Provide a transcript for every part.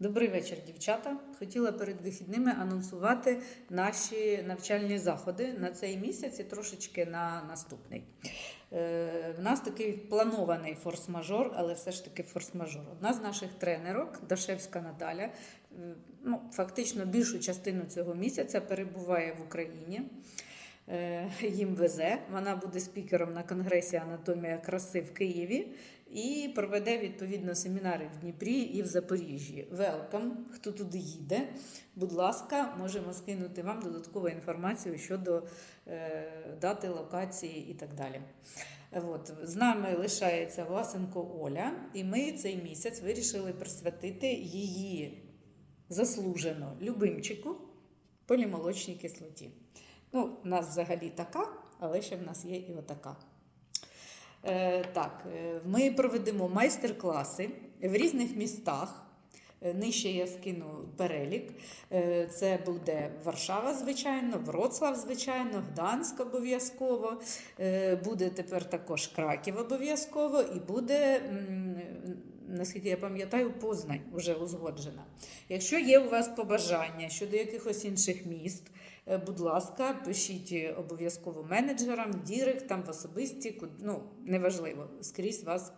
Добрий вечір, дівчата. Хотіла перед вихідними анонсувати наші навчальні заходи на цей місяць і трошечки на наступний. Е, в нас такий планований форс-мажор, але все ж таки форс-мажор. Одна з наших тренерок, Дашевська Наталя, е, ну, фактично більшу частину цього місяця перебуває в Україні. Е, Їм везе. Вона буде спікером на конгресі Анатомія краси в Києві і проведе відповідно семінари в Дніпрі і в Запоріжжі. Велкам, хто туди їде. Будь ласка, можемо скинути вам додаткову інформацію щодо е, дати, локації і так далі. От, з нами лишається Власенко Оля, і ми цей місяць вирішили присвятити її заслужено любимчику полімолочній кислоті. Ну, у нас взагалі така, але ще в нас є і отака. Е, так, е, ми проведемо майстер-класи в різних містах. Е, Нижче я скину перелік. Це буде Варшава, звичайно, Вроцлав, звичайно, Гданськ обов'язково. Буде тепер також Краків обов'язково, і буде, наскільки я пам'ятаю, Познань вже узгоджена. Якщо є у вас побажання щодо якихось інших міст, будь ласка, пишіть е, обов'язково менеджерам, діректам, в особисті, ну, неважливо, скрізь вас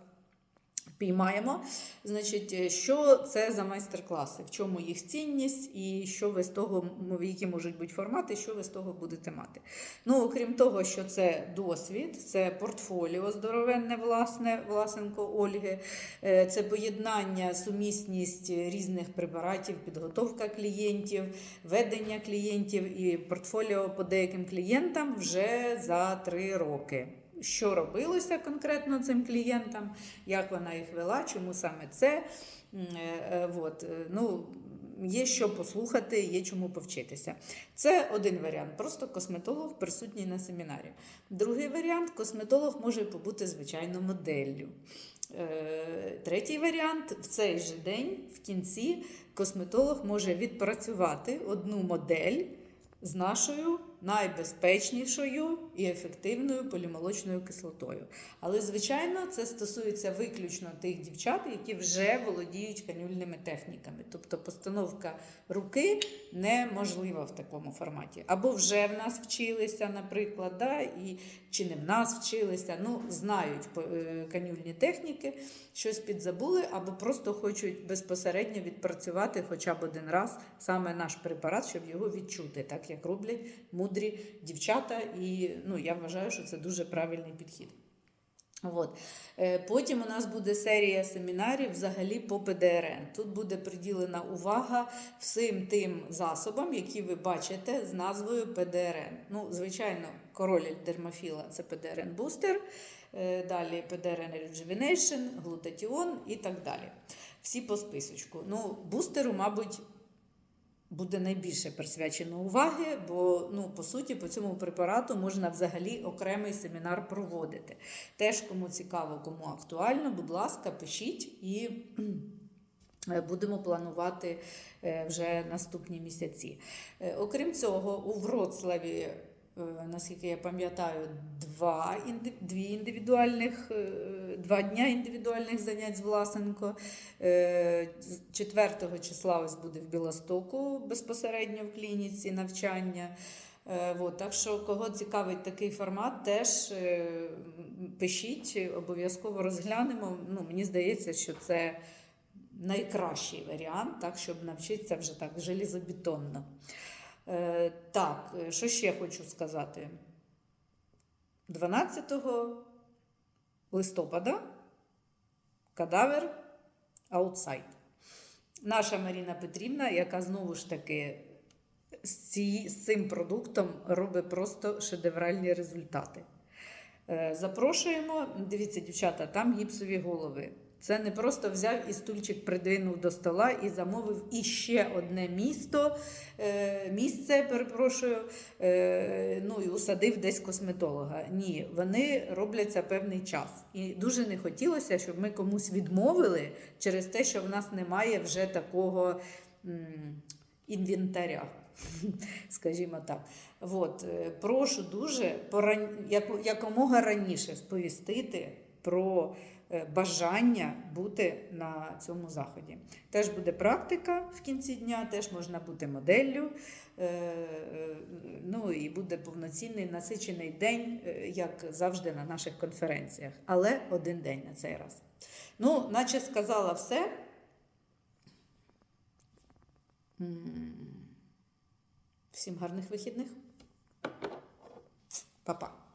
піймаємо. Значить, е, що це за майстер-класи, в чому їх цінність і що ви з того, які можуть бути формати, що ви з того будете мати. Ну, окрім того, що це досвід, це портфоліо здоровенне, власне, Власенко Ольги, е, це поєднання, сумісність різних препаратів, підготовка клієнтів, ведення клієнтів і портфоліо по деяким клієнтам вже за три роки. Що робилося конкретно цим клієнтам, як вона їх вела, чому саме це. Е, е, Вот. е, Ну, є що послухати, є чому повчитися. Це один варіант. Просто косметолог присутній на семінарі. Другий варіант косметолог може побути, звичайно, моделлю. Третій варіант в цей же день, в кінці, косметолог може відпрацювати одну модель з нашою найбезпечнішою і ефективною полімолочною кислотою. Але, звичайно, це стосується виключно тих дівчат, які вже володіють канюльними техніками. Тобто постановка руки неможлива в такому форматі. Або вже в нас вчилися, наприклад, да, і, чи не в нас вчилися, ну, знають е, канюльні техніки, щось підзабули, або просто хочуть безпосередньо відпрацювати хоча б один раз саме наш препарат, щоб його відчути, так як роблять дівчата. І ну, я вважаю, що це дуже правильний підхід. От. Е, Потім у нас буде серія семінарів взагалі по ПДРН. Тут буде приділена увага всім тим засобам, які ви бачите з назвою ПДРН. Ну, звичайно, король дермофіла це ПДРН бустер, е, далі ПДРН Rejuvenation, глутатіон і так далі. Всі по списочку. Ну, бустеру, мабуть, буде найбільше присвячено уваги, бо ну, по суті по цьому препарату можна взагалі окремий семінар проводити. Теж кому цікаво, кому актуально, будь ласка, пишіть і е, будемо планувати е, вже наступні місяці. Е, Окрім цього, у Вроцлаві. Е, Наскільки я пам'ятаю, два дві індивідуальних, е, два дня індивідуальних занять з Власенко. Е, 4 числа ось буде в Білостоку безпосередньо в клініці навчання. Е, Вот, так що, кого цікавить такий формат, теж е, пишіть, обов'язково розглянемо. Ну, мені здається, що це найкращий варіант, так, щоб навчитися вже так желізобетонно. Е, так, е, що ще хочу сказати? 12 листопада кадавер аутсайд. Наша Маріна Петрівна, яка знову ж таки з, цим продуктом робить просто шедевральні результати. Е, Запрошуємо, дивіться, дівчата, там гіпсові голови. Це не просто взяв і стульчик придвинув до стола і замовив іще одне місто, е, місце, перепрошую, е, ну і усадив десь косметолога. Ні, вони робляться певний час. І дуже не хотілося, щоб ми комусь відмовили через те, що в нас немає вже такого інвентаря. Скажімо так. От, е, прошу дуже поран... яко- якомога раніше сповістити про е, бажання бути на цьому заході. Теж буде практика в кінці дня, теж можна бути моделлю. е, е, Ну і буде повноцінний насичений день, як завжди на наших конференціях, але один день на цей раз. Ну, наче сказала все. Всім гарних вихідних. Па-па.